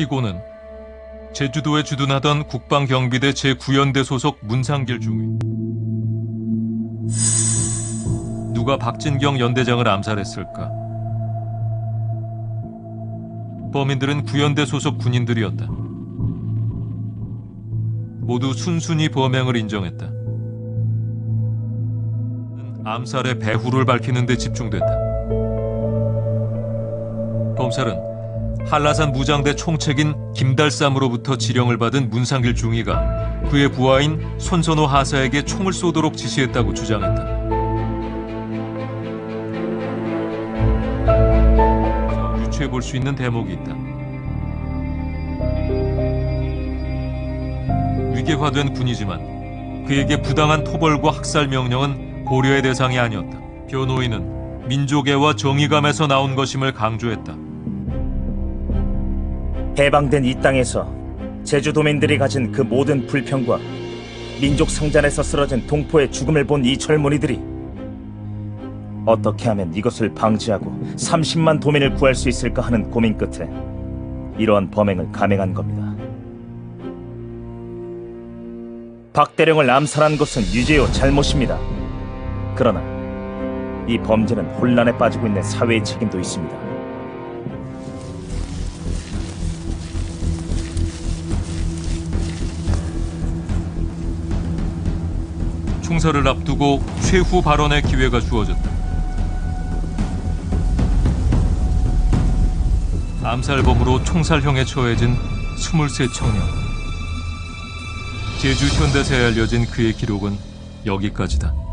피고는 제주도에 주둔하던 국방경비대 제9연대 소속 문상길 중위. 누가 박진경 연대장을 암살했을까? 범인들은 구연대 소속 군인들이었다. 모두 순순히 범행을 인정했다. 암살의 배후를 밝히는 데 집중됐다. 검찰은 한라산 무장대 총책인 김달삼으로부터 지령을 받은 문상길 중위가 그의 부하인 손선호 하사에게 총을 쏘도록 지시했다고 주장했다. 유추해 볼 수 있는 대목이 있다. 위계화된 군이지만 그에게 부당한 토벌과 학살 명령은 고려의 대상이 아니었다. 변호인은 민족애와 정의감에서 나온 것임을 강조했다. 해방된 이 땅에서 제주도민들이 가진 그 모든 불평과 민족 성전에서 쓰러진 동포의 죽음을 본 이 젊은이들이 어떻게 하면 이것을 방지하고 30만 도민을 구할 수 있을까 하는 고민 끝에 이러한 범행을 감행한 겁니다. 박대령을 암살한 것은 유재호 잘못입니다. 그러나 이 범죄는 혼란에 빠지고 있는 사회의 책임도 있습니다. 총살을 앞두고 최후 발언의 기회가 주어졌다. 암살범으로 총살형에 처해진 23 청년. 제주 현대사에 알려진 그의 기록은 여기까지다.